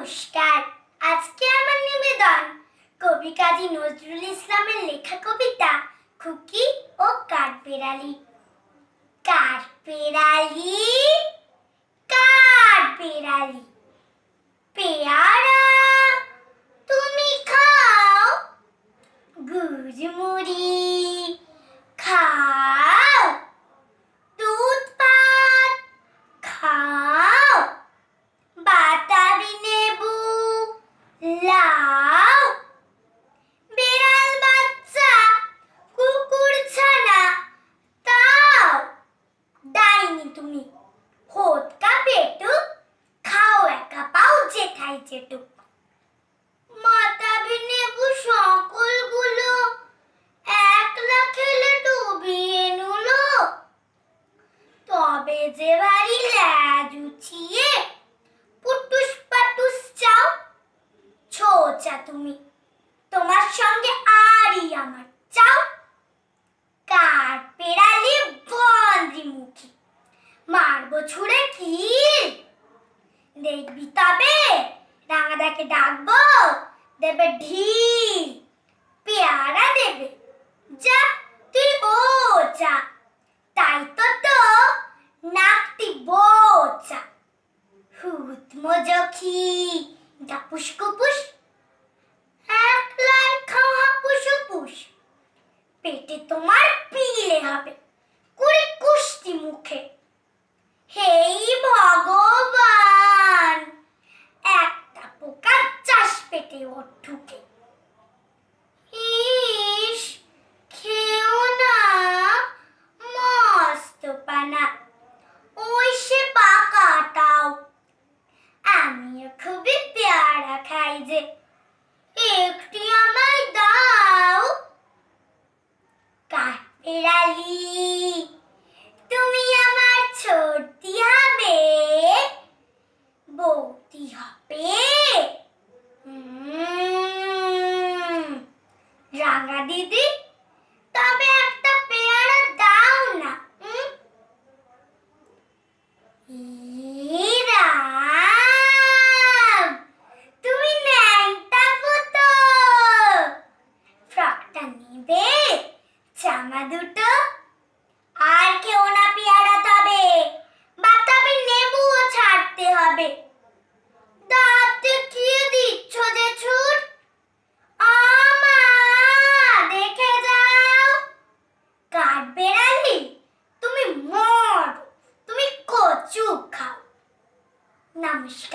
নমস্কার। আজকে আমার নিবেদন কবি কাজী নজরুল ইসলামের লেখা কবিতা খুকি ও কাঠবেড়ালি। কাঠবেড়ালি কাঠবেড়ালি পেয়ারা তুমি খাও গুড়মুড়ি খাও দুধ ভাত খাও বাতাবি নেবু লাও বিড়াল বাচ্চা কুকুর ছানা তাও ডাইনি তুমি হোতকা পেটুক খাও একা পাও যেটাই যেটুক মাতাবি নেবু সকলগুলো একলা খেলে ডুবিয়ে নুলো। তবে যে বাড়ি ল্যাজ উঠিয়ে পুটুস পাটুস চাও, ছোচা তুমি। তোমার সঙ্গে আরই আমার দেখবি তবে রাঙাদাকে ডাকবো? দেবে ঢিল, পেয়ারা দেবে। যা, তুই ও যা। তাই তো তো নাকটি বোচা। হুত মজখি ডাপুস কুপুস? একলাই খাওয়া পুষু পুষ পেটে তোমার পিলে হবে। কুড়ি কুষ্টি মুখে। পেটে ওর ঢুকে। ইস, খেও না, মস্ত পানা। ওই সে পাকাটাও। আমিও খুবই পেয়ারা খাই যে। একটি আমায় দাও। কাঠেরালি তুমি আমার ছোটটি হবে বৌটি হবে। রাঙা দিদি, তবে একটা পেয়ারা দাও না? তুমি ফ্রকটা দুটো, আর না পেয়ারা তবে। ছাড়তে হবে। তুমি